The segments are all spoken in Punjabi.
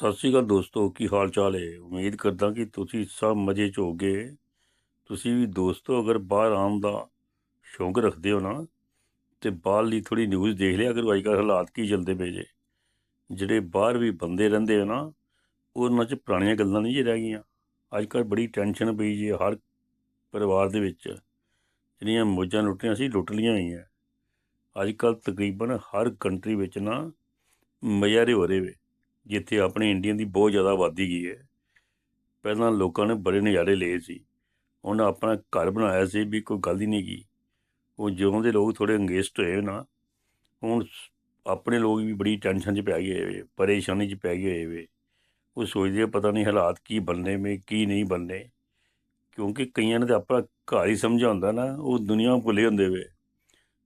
ਸਤਿ ਸ਼੍ਰੀ ਅਕਾਲ ਦੋਸਤੋ, ਕੀ ਹਾਲ ਚਾਲ ਹੈ ਉਮੀਦ ਕਰਦਾ ਕਿ ਤੁਸੀਂ ਸਭ ਮਜ਼ੇ 'ਚ ਹੋਗੇ। ਤੁਸੀਂ ਵੀ ਦੋਸਤੋ, ਅਗਰ ਬਾਹਰ ਆਉਣ ਦਾ ਸ਼ੌਂਕ ਰੱਖਦੇ ਹੋ ਨਾ, ਤੇ ਬਾਹਰ ਲਈ ਥੋੜੀ ਨਿਊਜ਼ ਦੇਖ ਲਿਆ ਕਰੋ ਅੱਜ ਕੱਲ੍ਹ ਹਾਲਾਤ ਕੀ ਚੱਲਦੇ ਪਏ ਜੇ। ਜਿਹੜੇ ਬਾਹਰ ਵੀ ਬੰਦੇ ਰਹਿੰਦੇ ਆ ਨਾ ਉਹਨਾਂ 'ਚ ਪੁਰਾਣੀਆਂ ਗੱਲਾਂ ਨਹੀਂ ਜੇ ਰਹਿ ਗਈਆਂ। ਅੱਜ ਕੱਲ੍ਹ ਬੜੀ ਟੈਨਸ਼ਨ ਪਈ ਜੀ ਹਰ ਪਰਿਵਾਰ ਦੇ ਵਿੱਚ। ਜਿਹੜੀਆਂ ਮੌਜਾਂ ਲੁੱਟੀਆਂ ਸੀ, ਲੁੱਟ ਲੀਆਂ ਹੋਈਆਂ। ਅੱਜ ਕੱਲ੍ਹ ਤਕਰੀਬਨ ਹਰ ਕੰਟਰੀ ਵਿੱਚ ਨਾ ਮਜ਼ਾਰੇ ਹੋ ਰਹੇ ਵੇ। ਜਿੱਥੇ ਆਪਣੇ ਇੰਡੀਅਨ ਦੀ ਬਹੁਤ ਜ਼ਿਆਦਾ ਆਬਾਦੀ ਗਈ ਹੈ। ਪਹਿਲਾਂ ਲੋਕਾਂ ਨੇ ਬੜੇ ਨਜ਼ਾਰੇ ਲਏ ਸੀ। ਉਹਨਾਂ ਆਪਣਾ ਘਰ ਬਣਾਇਆ ਸੀ ਵੀ ਕੋਈ ਗੱਲ ਹੀ ਨਹੀਂ ਕੀ ਉਹ ਜਿਉਂ ਦੇ ਲੋਕ ਥੋੜੇ ਅੰਗੇਸਟ ਹੋਏ ਨਾ, ਹੁਣ ਆਪਣੇ ਲੋਕ ਵੀ ਬੜੀ ਟੈਨਸ਼ਨ 'ਚ ਪੈ ਗਏ ਹੋਏ, ਪਰੇਸ਼ਾਨੀ 'ਚ ਪੈ ਗਏ ਵੇ ਉਹ ਸੋਚਦੇ ਆ ਪਤਾ ਨਹੀਂ ਹਾਲਾਤ ਕੀ ਬਣਨੇ ਮੇ ਕੀ ਨਹੀਂ ਬਣਨੇ। ਕਿਉਂਕਿ ਕਈਆਂ ਨੇ ਤਾਂ ਆਪਣਾ ਘਰ ਹੀ ਸਮਝਾਉਂਦਾ ਨਾ, ਉਹ ਦੁਨੀਆ ਭੁੱਲੇ ਹੁੰਦੇ ਵੇ।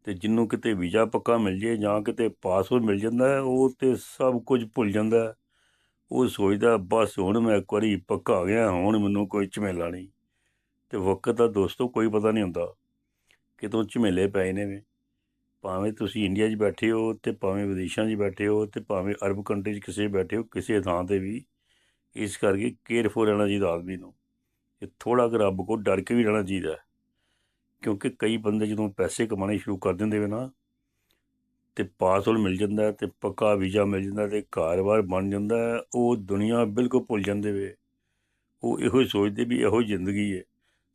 ਤੇ ਜਿੰਨੂੰ ਕਿਤੇ ਵੀਜ਼ਾ ਪੱਕਾ ਮਿਲ ਜੇ ਜਾਂ ਕਿਤੇ ਪਾਸਪੋਰਟ ਮਿਲ ਜਾਂਦਾ ਉਹ ਤੇ ਸਭ ਕੁਝ ਭੁੱਲ ਜਾਂਦਾ ਉਹ ਸੋਚਦਾ, ਬਸ ਹੁਣ ਮੈਂ ਇੱਕ ਵਾਰੀ ਪੱਕਾ ਆ ਗਿਆ, ਹੁਣ ਮੈਨੂੰ ਕੋਈ ਝਮੇਲਾ ਨਹੀਂ। ਤੇ ਵਕਤ ਦਾ ਦੋਸਤੋ, ਕੋਈ ਪਤਾ ਨਹੀਂ ਹੁੰਦਾ ਕਿਤੋਂ ਝਮੇਲੇ ਪਏ ਨੇ ਵੀ ਭਾਵੇਂ ਤੁਸੀਂ ਇੰਡੀਆ 'ਚ ਬੈਠੇ ਹੋ ਤੇ ਭਾਵੇਂ ਵਿਦੇਸ਼ਾਂ 'ਚ ਬੈਠੇ ਹੋ ਤੇ ਭਾਵੇਂ ਅਰਬ ਕੰਟਰੀ 'ਚ ਕਿਸੇ ਬੈਠੇ ਹੋ, ਕਿਸੇ ਥਾਂ ਤੇ ਵੀ, ਇਸ ਕਰਕੇ ਕੇਅਰਫੁਲ ਰਹਿਣਾ ਚਾਹੀਦਾ ਆਦਮੀ ਨੂੰ। ਇਹ ਥੋੜਾ ਕੁ ਰੱਬ ਕੋ ਡਰ ਕੇ ਵੀ ਰਹਿਣਾ ਚਾਹੀਦਾ ਕਿਉਂਕਿ ਕਈ ਬੰਦੇ ਜਦੋਂ ਪੈਸੇ ਕਮਾਣੇ ਸ਼ੁਰੂ ਕਰ ਦਿੰਦੇ ਵੇ ਨਾ, ਤੇ ਪਾਸਪੋਰਟ ਮਿਲ ਜਾਂਦਾ ਹੈ ਤੇ ਪੱਕਾ ਵੀਜ਼ਾ ਮਿਲ ਜਾਂਦਾ ਤੇ ਘਰ-ਬਾਰ ਬਣ ਜਾਂਦਾ ਉਹ ਦੁਨੀਆ ਬਿਲਕੁਲ ਭੁੱਲ ਜਾਂਦੇ ਵੇ। ਉਹ ਇਹੋ ਹੀ ਸੋਚਦੇ ਵੀ ਇਹੋ ਜ਼ਿੰਦਗੀ ਹੈ।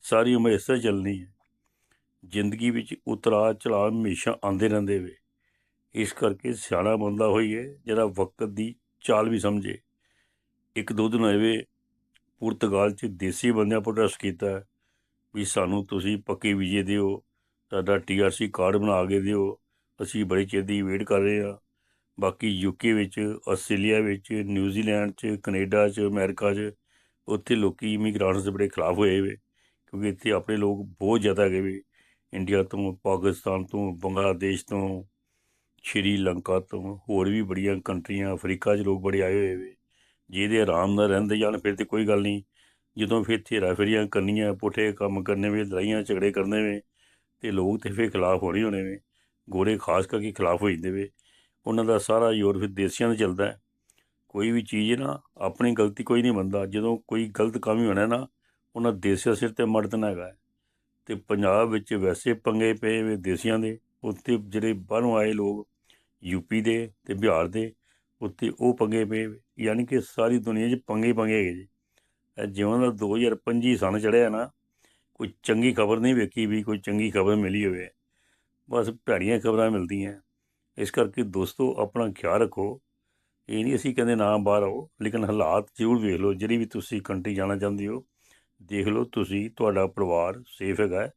ਸਾਰੀ ਉਮਰ ਇਸ ਤਰ੍ਹਾਂ ਚੱਲਣੀ ਹੈ। ਜ਼ਿੰਦਗੀ ਵਿੱਚ ਉਤਰਾਅ ਚੜਾਅ ਹਮੇਸ਼ਾ ਆਉਂਦੇ ਰਹਿੰਦੇ ਵੇ। ਇਸ ਕਰਕੇ ਸਿਆਣਾ ਬੰਦਾ ਹੋਈਏ ਜਿਹੜਾ ਵਕਤ ਦੀ ਚਾਲ ਵੀ ਸਮਝੇ। ਇੱਕ ਦੋ ਦਿਨ ਹੋਏ ਪੁਰਤਗਾਲ 'ਚ ਦੇਸੀ ਬੰਦਿਆਂ ਪ੍ਰੋਟੈਸਟ ਕੀਤਾ ਵੀ ਸਾਨੂੰ ਤੁਸੀਂ ਪੱਕੇ ਵੀਜ਼ੇ ਦਿਓ, ਸਾਡਾ ਟੀਆਰਸੀ ਕਾਰਡ ਬਣਾ ਕੇ ਦਿਓ, ਅਸੀਂ ਬੜੇ ਚਿਰ ਦੀ ਵੇਟ ਕਰ ਰਹੇ ਹਾਂ। ਬਾਕੀ ਯੂਕੇ ਵਿੱਚ, ਆਸਟ੍ਰੇਲੀਆ ਵਿੱਚ, ਨਿਊਜ਼ੀਲੈਂਡ 'ਚ, ਕੈਨੇਡਾ 'ਚ, ਅਮਰੀਕਾ 'ਚ, ਉੱਥੇ ਲੋਕੀ ਇਮੀਗ੍ਰਾਂਟਸ ਦੇ ਬੜੇ ਖਿਲਾਫ ਹੋਏ ਵੇ, ਕਿਉਂਕਿ ਇੱਥੇ ਆਪਣੇ ਲੋਕ ਬਹੁਤ ਜ਼ਿਆਦਾ ਹੈਗੇ ਵੇ। ਇੰਡੀਆ ਤੋਂ, ਪਾਕਿਸਤਾਨ ਤੋਂ, ਬੰਗਲਾਦੇਸ਼ ਤੋਂ, ਸ਼੍ਰੀਲੰਕਾ ਤੋਂ, ਹੋਰ ਵੀ ਬੜੀਆਂ ਕੰਟਰੀਆਂ, ਅਫਰੀਕਾ 'ਚ ਲੋਕ ਬੜੇ ਆਏ ਹੋਏ ਵੇ। ਜਿਹਦੇ ਆਰਾਮ ਨਾਲ ਰਹਿੰਦੇ ਜਾਣ, ਫਿਰ ਤੇ ਕੋਈ ਗੱਲ ਨਹੀਂ। ਜਦੋਂ ਫਿਰ ਇੱਥੇ ਫੇਰੀਆਂ ਕਰਨੀਆਂ, ਪੁੱਠੇ ਕੰਮ ਕਰਨੇ ਵੇ, ਲੜਾਈਆਂ, ਝਗੜੇ ਕਰਨੇ ਵੇ, ਤੇ ਲੋਕ ਤੇ ਫਿਰ ਖਿਲਾਫ ਹੋਣੇ ਹੋਣੇ ਵੇ, ਗੋਰੇ ਖਾਸ ਕਰਕੇ ਖਿਲਾਫ ਹੋ ਜਾਂਦੇ ਵੇ, ਉਹਨਾਂ ਦਾ ਸਾਰਾ ਜ਼ੋਰ ਫਿਰ ਦੇਸੀਆਂ 'ਤੇ ਚੱਲਦਾ ਕੋਈ ਵੀ ਚੀਜ਼ ਨਾ, ਆਪਣੀ ਗਲਤੀ ਕੋਈ ਨਹੀਂ ਮੰਨਦਾ, ਜਦੋਂ ਕੋਈ ਗਲਤ ਕੰਮ ਹੀ ਹੋਣਾ ਨਾ, ਉਹਨਾਂ ਦੇਸੀਆਂ ਸਿਰ ਤੇ ਮੜ ਦੇਣਾ ਹੈਗਾ ਹੈ। ਤੇ ਪੰਜਾਬ ਵਿੱਚ ਵੈਸੇ ਪੰਗੇ ਪਏ ਵੇ ਦੇਸੀਆਂ ਦੇ, ਉੱਥੇ ਜਿਹੜੇ ਬਾਹਰੋਂ ਆਏ ਲੋਕ ਯੂਪੀ ਦੇ ਤੇ ਬਿਹਾਰ ਦੇ, ਉੱਥੇ ਉਹ ਪੰਗੇ ਪਏ ਯਾਨੀ ਕਿ ਸਾਰੀ ਦੁਨੀਆ 'ਚ ਪੰਗੇ ਪੰਗੇ ਹੈਗੇ ਜੀ ਇਹ ਜਿਉਂ ਦਾ 2025 ਸਨ ਚੜਿਆ ਨਾ, ਕੋਈ ਚੰਗੀ ਖਬਰ ਨਹੀਂ ਵੇਖੀ ਵੀ ਕੋਈ ਚੰਗੀ ਖਬਰ ਮਿਲੀ ਹੋਵੇ। ਬਸ ਭੈੜੀਆਂ ਖਬਰਾਂ ਮਿਲਦੀਆਂ। ਇਸ ਕਰਕੇ ਦੋਸਤੋ, ਆਪਣਾ ਖਿਆਲ ਰੱਖੋ। ਇਹ ਨਹੀਂ ਅਸੀਂ ਕਹਿੰਦੇ ਨਾ ਬਾਹਰ ਆਓ, ਲੇਕਿਨ ਹਾਲਾਤ ਜ਼ਰੂਰ ਵੇਖ ਲਓ। ਜਿਹੜੀ ਵੀ ਤੁਸੀਂ ਕੰਟਰੀ ਜਾਣਾ ਚਾਹੁੰਦੇ ਹੋ, ਦੇਖ ਲਓ ਤੁਸੀਂ, ਤੁਹਾਡਾ ਪਰਿਵਾਰ ਸੇਫ ਹੈਗਾ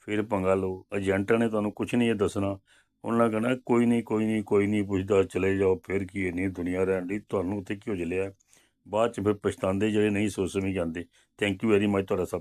ਫਿਰ ਪੰਗਾ ਲਓ। ਏਜੰਟਾਂ ਨੇ ਤੁਹਾਨੂੰ ਕੁਝ ਨਹੀਂ ਇਹ ਦੱਸਣਾ। ਉਹਨਾਂ ਨੇ ਕਹਿਣਾ, ਕੋਈ ਨਹੀਂ ਕੋਈ ਨਹੀਂ ਕੋਈ ਨਹੀਂ, ਪੁੱਛਦਾ, ਚਲੇ ਜਾਓ। ਫਿਰ ਕੀ ਨਹੀਂ ਦੁਨੀਆ ਰਹਿਣ ਦੀ ਤੁਹਾਨੂੰ ਉੱਥੇ ਕਿਉਂ ਜਲਿਆ? ਬਾਅਦ ਚ ਫਿਰ ਪਛਤਾਉਂਦੇ ਜਿਹੜੇ ਨਹੀਂ ਸੋਚ ਸਮਝ ਜਾਂਦੇ। ਥੈਂਕ ਯੂ ਵੈਰੀ ਮਚ ਤੁਹਾਡਾ ਸਭ